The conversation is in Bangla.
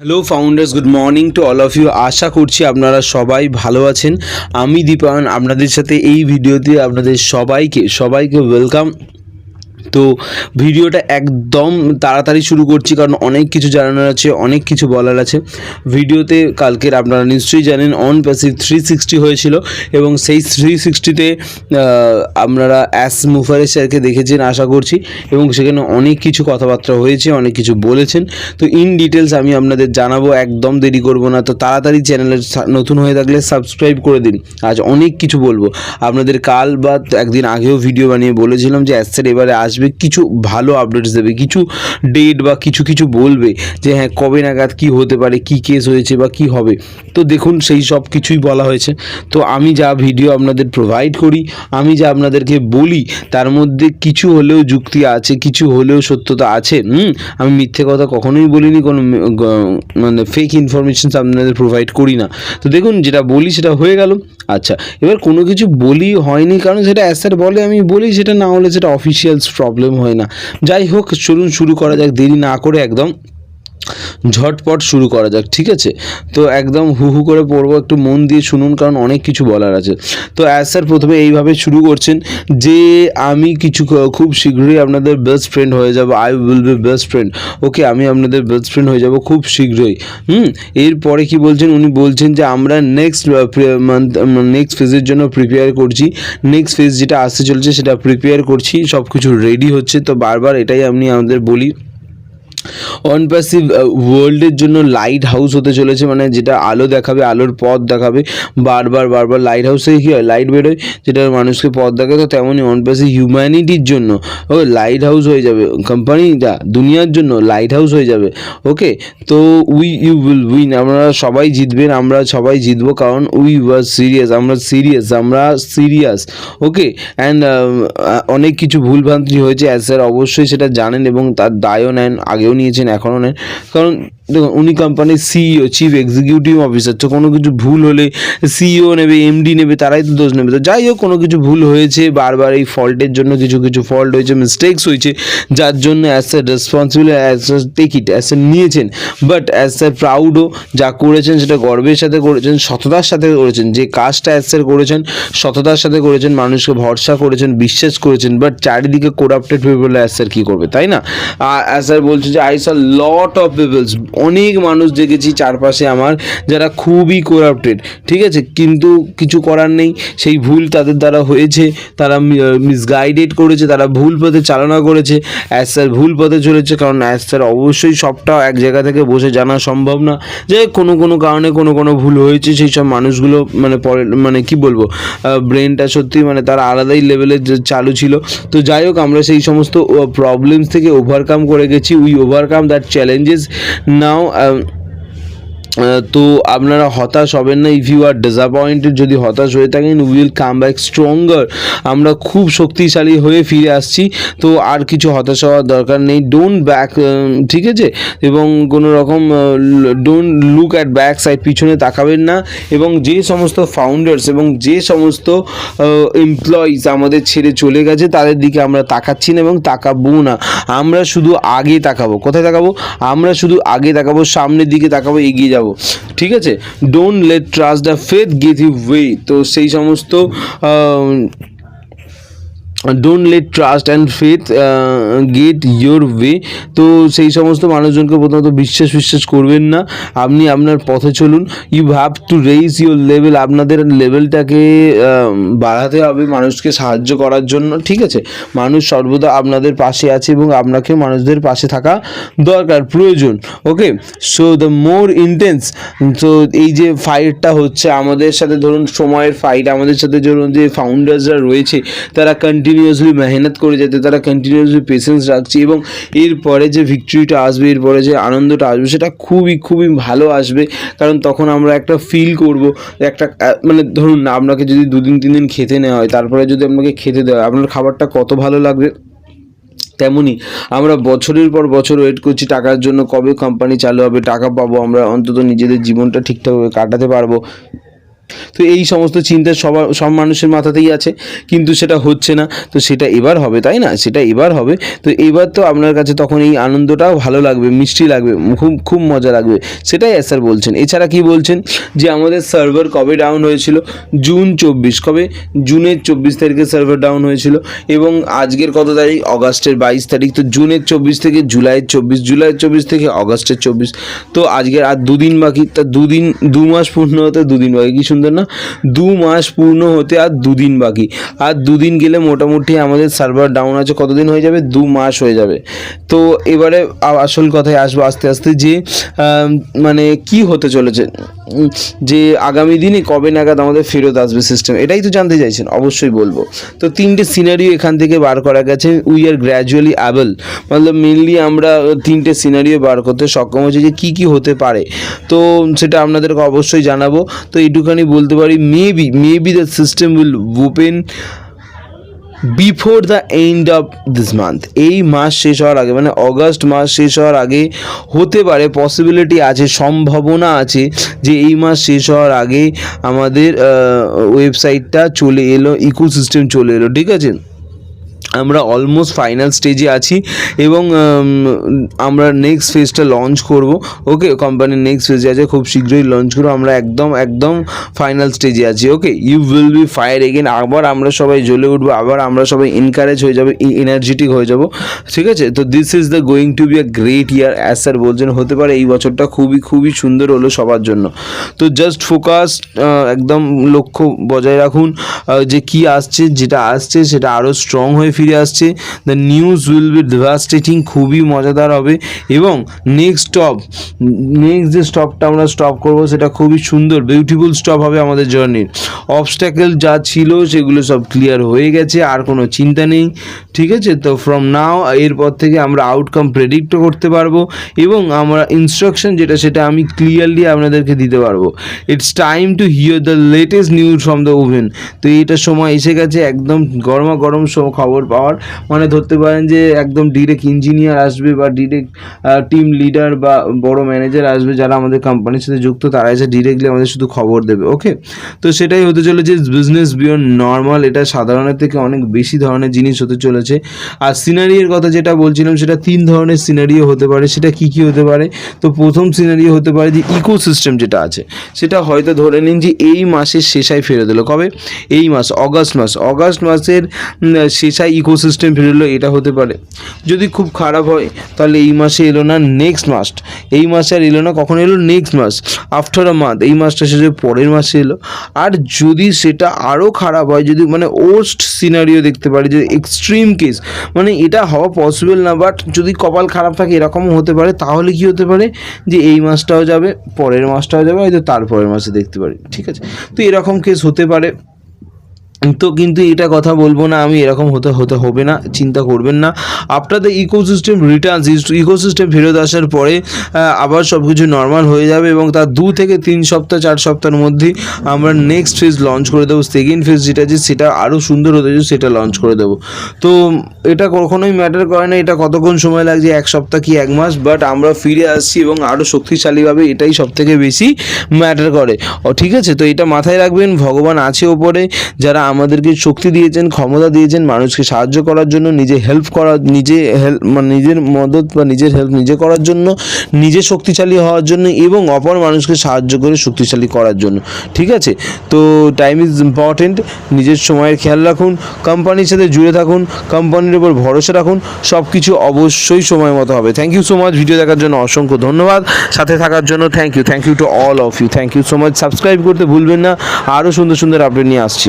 Hello founders good morning to all of you আশা করছি আপনারা সবাই ভালো আছেন। আমি দীপায়ন, আপনাদের সাথে এই ভিডিওতে আপনাদের সবাইকে সবাইকে ওয়েলকাম তো ভিডিওটা একদম তাড়াতাড়ি শুরু করছি, কারণ অনেক কিছু জানানোর আছে, অনেক কিছু বলার আছে। ভিডিওতে কালকের আপনারা নিশ্চয়ই জানেন অন প্যাসিভ থ্রি সিক্সটি হয়েছিল এবং সেই থ্রি সিক্সটিতে আপনারা অ্যাস মুফারের স্যারকে দেখেছেন, আশা করছি, এবং সেখানে অনেক কিছু কথাবার্তা হয়েছে, অনেক কিছু বলেছেন। তো ইন ডিটেলস আমি আপনাদের জানাব, একদম দেরি করব না। তো তাড়াতাড়ি চ্যানেলে নতুন হয়ে থাকলে সাবস্ক্রাইব করে দিন। আজ অনেক কিছু বলব। আপনাদের কাল বা একদিন আগেও ভিডিও বানিয়ে বলেছিলাম যে অ্যাসের এবারে আসবে কিছু ভালো আপডেটস দেবে, কিছু ডেট বা কিছু কিছু বলবে যে হ্যাঁ কবে নাগাদ কি হতে পারে, কি কেস হয়েছে বা কি হবে। তো দেখুন, সেই সব কিছুই বলা হয়েছে। তো আমি যা ভিডিও আপনাদের প্রোভাইড করি, আমি যা আপনাদেরকে বলি, তার মধ্যে কিছু হলেও যুক্তি আছে, কিছু হলেও সত্যতা আছে, হুম? আমি মিথ্যে কথা কখনোই বলিনি, কোনো মানে ফেক ইনফরমেশনস আপনাদের প্রোভাইড করি না। তো দেখুন, যেটা বলি সেটা হয়ে গেল। আচ্ছা এবার কোনো কিছু বলি হয়নি, কারণ সেটা অ্যাসার বলে আমি বলি, সেটা না হলে সেটা অফিসিয়ালস প্রবলেম হয় না। যাই হোক চলুন শুরু করা যাক। দেরি না করে একদম ঝটপট শুরু করা যাক, ঠিক আছে? তো একদম হু হু করে পড়ব, একটু মন দিয়ে শুনুন, কারণ অনেক কিছু বলার আছে। তো অ্যাজ স্যার প্রথমে এইভাবে শুরু করছেন যে আমি কিছু খুব শীঘ্রই আপনাদের বেস্ট ফ্রেন্ড হয়ে যাব I will be best friend okay আমি আপনাদের বেস্ট ফ্রেন্ড হয়ে যাব খুব শীঘ্রই। হুম? এরপরে কি বলছেন? উনি বলছেন যে আমরা নেক্সট মান্থ নেক্সট ফেজের জন্য প্রিপেয়ার করছি। নেক্সট ফেজ যেটা আসতে চলছে সেটা প্রিপেয়ার করছি সব কিছু রেডি হচ্ছে। তো বারবার এটাই আমি আমাদের বলি। অনপ্যাসিভ ওয়ার্ল্ডের জন্য লাইট হাউস হতে চলেছে মানে যেটা আলো দেখাবে, আলোর পথ দেখাবে, বারবার বারবার লাইট হাউস কী হয়? লাইট বেরোয়, যেটা মানুষকে পথ দেখায়, তো তেমনই অনপ্যাসিভ হিউম্যানিটির জন্য, ও লাইট হাউস হয়ে যাবে কোম্পানিটা দুনিয়ার জন্য লাইট হাউস হয়ে যাবে ওকে তো উই ইউ উইল উইন আমরা সবাই জিতবেন আমরা সবাই জিতবো, কারণ উই ওয়াজ সিরিয়াস আমরা সিরিয়াস আমরা সিরিয়াস ওকে অ্যান্ড অনেক কিছু ভুলভ্রান্তি হয়েছে অ্যাজ স্যার অবশ্যই সেটা জানেন এবং তার দায়ও নেন, আগেও নিয়েছেন এখনও নেন। কারণ দেখুন, উনি কোম্পানির সিইও চিফ এক্সিকিউটিভ অফিসার তো কোনো কিছু ভুল হলে সিইও নেবে এমডি নেবে, তারাই তো দোষ নেবে। তো যাই হোক, কোনো কিছু ভুল হয়েছে, বারবার এই ফল্টের জন্য কিছু কিছু ফল্ট হয়েছে মিস্টেকস হয়েছে, যার জন্য as sir responsible as take it as sir নিয়েছেন। বাট অ্যাজ স্যার প্রাউডও যা করেছেন, সেটা গর্বের সাথে করেছেন, সততার সাথে করেছেন। যে কাজটা অ্যাজ স্যার করেছেন, সততার সাথে করেছেন, মানুষকে ভরসা করেছেন, বিশ্বাস করেছেন বাট চারিদিকে কোরাপ্টেড পিপল অ্যাজ স্যার কী করবে, তাই না? আর অ্যাজ স্যার বলছে যে আই সা লট অফ পিপলস অনেক মানুষ দেখেছি চারপাশে আমার যারা খুবই কোরাপ্টেড ঠিক আছে? কিন্তু কিছু করার নেই। সেই ভুল তাদের দ্বারা হয়েছে, তারা মিসগাইডেড করেছে, তারা ভুল পথে চালনা করেছে। অ্যাজ স্যার ভুল পথে চলেছে, কারণ অ্যাজ স্যার অবশ্যই সবটা এক জায়গা থেকে বসে জানা সম্ভব না। যে কোনো কোনো কারণে কোনো কোনো ভুল হয়েছে, সেই সব মানুষগুলো মানে পরে মানে কি বলব ব্রেনটা সত্যি মানে তারা আলাদাই লেভেলে চালু ছিল। তো যাই হোক, আমরা সেই সমস্ত প্রবলেমস থেকে ওভারকাম করে গেছি। We overcome that challenges now তো আপনারা হতাশ হবেন না ইফ ইউ আর ডিসঅ্যাপয়েন্টেড যদি হতাশ হয়ে থাকেন উইল কাম ব্যাক স্ট্রঙ্গার আমরা খুব শক্তিশালী হয়ে ফিরে আসছি, তো আর কিছু হতাশ হওয়ার দরকার নেই। ডোন্ট ব্যাক ঠিক আছে? এবং কোনো রকম don't look at back side পিছনে তাকাবেন না। এবং যে সমস্ত ফাউন্ডার্স এবং যে সমস্ত এমপ্লয়িজ আমাদের ছেড়ে চলে গেছে, তাদের দিকে আমরা তাকাচ্ছি না এবং তাকাবো না। আমরা শুধু আগে তাকাবো। কোথায় তাকাবো? আমরা শুধু আগে তাকাবো, সামনের দিকে তাকাবো, এগিয়ে যাব। ঠিক আছে? Don't let trust the faith give you way তো সেই সমস্ত don't let trust and faith get your way তো সেই সমস্ত মানুষজনকে প্রথমত বিশ্বাস বিশ্বাস করবেন না। আপনি আপনার পথে চলুন। You have to raise your level আপনাদের লেভেলটাকে বাড়াতে হবে মানুষকে সাহায্য করার জন্য। ঠিক আছে? মানুষ সর্বদা আপনাদের পাশে আছে এবং আপনাকে মানুষদের পাশে থাকা দরকার, প্রয়োজন। Okay so the more intense তো এই যে ফাইটটা হচ্ছে আমাদের সাথে, ধরুন, সময়ের ফাইট আমাদের সাথে, ধরুন, যে ফাউন্ডার্সরা রয়েছে, তারা কন্টিনিউয়াসলি মেহনত করে যেতে তারা কন্টিনিউয়াসলি পেশেন্স রাখছে এবং এরপরে যে ভিক্টরিটা আসবে এরপরে যে আনন্দটা আসবে, সেটা খুবই খুবই ভালো আসবে। কারণ তখন আমরা একটা ফিল করব, একটা মানে ধরুন না আপনাকে যদি দুদিন তিন দিন খেতে নেওয়া হয়, তারপরে যদি আপনাকে খেতে দেওয়া হয়, আপনার খাবারটা কত ভালো লাগবে? তেমনই আমরা বছরের পর বছর ওয়েট করছি টাকার জন্য কবে কোম্পানি চালু হবে, টাকা পাবো, আমরা অন্তত নিজেদের জীবনটা ঠিকঠাকভাবে কাটাতে পারব। তো এই সমস্ত চিন্তা সবার সব মানুষের মাথাতেই আছে, কিন্তু সেটা হচ্ছে না। তো সেটা এবার হবে, তাই না? সেটা এবার হবে। তো এবার তো আপনার কাছে তখন এই আনন্দটাও ভালো লাগবে, মিষ্টি লাগবে, খুব খুব মজা লাগবে। সেটাই স্যার বলছেন। এছাড়া কি বলছেন? যে আমাদের সার্ভার কবে ডাউন হয়েছিল? জুন চব্বিশ। কবে? জুনের চব্বিশ তারিখে সার্ভার ডাউন হয়েছিল। এবং আজকের কত তারিখ? অগাস্টের বাইশ তারিখ। তো জুনের চব্বিশ থেকে জুলাইয়ের চব্বিশ জুলাইয়ের চব্বিশ থেকে অগাস্টের চব্বিশ। তো আজকের আর দুদিন বাকি। তা দুদিন দু মাস পূর্ণ হতে দুদিন বাকি। কি সুন্দর না? দু মাস পূর্ণ হতে আর দুদিন বাকি। আর দুদিন গেলে মোটামুটি আমাদের সার্ভার ডাউন আছে, কতদিন হয়ে যাবে? দু মাস হয়ে যাবে। তো এবারে আসল কথায় আসব আস্তে আস্তে যে মানে কি হতে চলেছে? যে আগামী দিনে কবে নাগাদ আমাদের ফেরত আসবে সিস্টেম এটাই তো জানতে চাইছেন, অবশ্যই বলব। তো তিনটে সিনারিও এখান থেকে বার করা গেছে উই আর গ্র্যাজুয়ালি অ্যাবল মতলব মেনলি আমরা তিনটে সিনারিও বার করতে সক্ষম হয়েছি যে কী কী হতে পারে। তো সেটা আপনাদেরকে অবশ্যই জানাব। তো এইটুখানি বলতে পারি maybe maybe the system will open before the end of this month এই মাস শেষ হওয়ার আগে মানে অগস্ট মাস শেষ হওয়ার আগে হতে পারে পসিবিলিটি আছে, সম্ভাবনা আছে যে এই মাস শেষ হওয়ার আগে আমাদের ওয়েবসাইটটা চলে এলো ইকোসিস্টেম চলে এলো, ঠিক আছে? আমরা অলমোস্ট ফাইনাল স্টেজে আছি এবং আমরা নেক্সট ফেজটা লঞ্চ করব। ওকে কোম্পানির নেক্সট ফেজে আছে, খুব শীঘ্রই লঞ্চ করব। আমরা একদম একদম ফাইনাল স্টেজে আছি okay you will be fire again আবার আমরা সবাই জ্বলে উঠবো, আবার আমরা সবাই এনকারেজ হয়ে যাব এনার্জেটিক হয়ে যাব। ঠিক আছে? তো this is the going to be a great year as sir বলছেন, হতে পারে এই বছরটা খুবই খুবই সুন্দর হলো সবার জন্য। তো জাস্ট ফোকাস একদম লক্ষ্য বজায় রাখুন যে কি আসছে, যেটা আসছে, সেটা আরও স্ট্রং হয়ে ফিরে আসছে। The news will be devastating খুবই মজাদার হবে। এবং নেক্সট স্টপ নেক্সট যে স্টপটা আমরা স্টপ করব, সেটা খুবই সুন্দর বিউটিফুল স্টপ হবে আমাদের জার্নির অবস্ট্যাকেল যা ছিল, সেগুলো সব ক্লিয়ার হয়ে গেছে, আর কোনো চিন্তা নেই, ঠিক আছে? তো ফ্রম নাও এরপর থেকে আমরা আউটকাম প্রেডিক্টও করতে পারব, এবং আমরা ইনস্ট্রাকশন যেটা, সেটা আমি ক্লিয়ারলি আপনাদেরকে দিতে পারব। It's time to hear the latest news from the oven তো এটা সময় এসে গেছে, একদম গরমা গরম খবর পাওয়ার। মানে ধরতে পারেন যে একদম ডিরেক্ট ইঞ্জিনিয়ার আসবে বা ডিরেক্ট টিম লিডার বা বড় ম্যানেজার আসবে যারা আমাদের কোম্পানির সাথে যুক্ত, তারা এসে ডিরেক্টলি আমাদের শুধু খবর দেবে ওকে তো সেটাই হতে চলেছে বিজনেস বিয়ন্ড নর্মাল এটা সাধারণের থেকে অনেক বেশি ধরনের জিনিস হতে চলেছে। আর সিনারির কথা যেটা বলছিলাম, সেটা তিন ধরনের সিনারিও হতে পারে, সেটা কি কি হতে পারে? তো প্রথম সিনারিও হতে পারে যে ইকোসিস্টেম যেটা আছে, সেটা হয়তো ধরে নিন যে এই মাসের শেষায় ফেরত এলো কবে? এই মাস অগাস্ট মাস। অগাস্ট মাসের শেষায় ইকোসিস্টেম ফেরলো এটা হতে পারে। যদি খুব খারাপ হয়, তাহলে এই মাসে এলো না নেক্সট মাস। এই মাসে আর এলো না, কখন এলো? নেক্সট মাস। আফটার আ মান্থ এই মাসটা শেষে পরের মাসে এলো। আর যদি সেটা আরও খারাপ হয়, যদি মানে ওস্ট সিনারিও দেখতে পারি, যে এক্সট্রিম কেস মানে এটা হওয়া পসিবল না বাট যদি কপাল খারাপ থাকে, এরকমও হতে পারে, তাহলে কি হতে পারে? যে এই মাসটাও যাবে, পরের মাসটাও যাবে, হয়তো তারপরের মাসে দেখতে পারি। ঠিক আছে? তো এরকম কেস হতে পারে। তো কিন্তু এটা কথা বলব না, আমি এরকম হতে হতে হবে না, চিন্তা করবেন না। After the ecosystem returns ecosystem ফেরত আসার পরে আবার সব কিছু নর্মাল হয়ে যাবে এবং তার দু থেকে তিন সপ্তাহ, চার সপ্তাহের মধ্যেই আমরা নেক্সট ফেজ লঞ্চ করে দেবো। সেকেন্ড ফেজ যেটা আছে সেটা আরও সুন্দর হতে যাচ্ছে, সেটা লঞ্চ করে দেবো। তো এটা কখনোই ম্যাটার করে না, এটা কতক্ষণ সময় লাগছে, এক সপ্তাহ কি এক মাস? বাট আমরা ফিরে আসছি এবং আরও শক্তিশালীভাবে এটাই সব থেকে বেশি ম্যাটার করে। ও, ঠিক আছে? তো এটা মাথায় রাখবেন, ভগবান আছে ওপরে, যারা আমাদেরকে শক্তি দিয়েছেন, ক্ষমতা দিয়েছেন, মানুষকে সাহায্য করার জন্য, নিজে হেল্প করার নিজে হেল্প মানে নিজের মদত বা নিজের হেল্প নিজে করার জন্য, নিজে শক্তিশালী হওয়ার জন্য এবং অপর মানুষকে সাহায্য করে শক্তিশালী করার জন্য। ঠিক আছে? তো টাইম ইজ ইম্পর্টেন্ট নিজের সময়ের খেয়াল রাখুন কোম্পানির সাথে জুড়ে থাকুন কোম্পানির উপর ভরসা রাখুন সব কিছু অবশ্যই সময় মতো হবে। Thank you so much video দেখার জন্য অসংখ্য ধন্যবাদ। সাথে থাকার জন্য thank you thank you to all of you thank you so much subscribe করতে ভুলবেন না আরও সুন্দর সুন্দর আপডেট নিয়ে আসছি।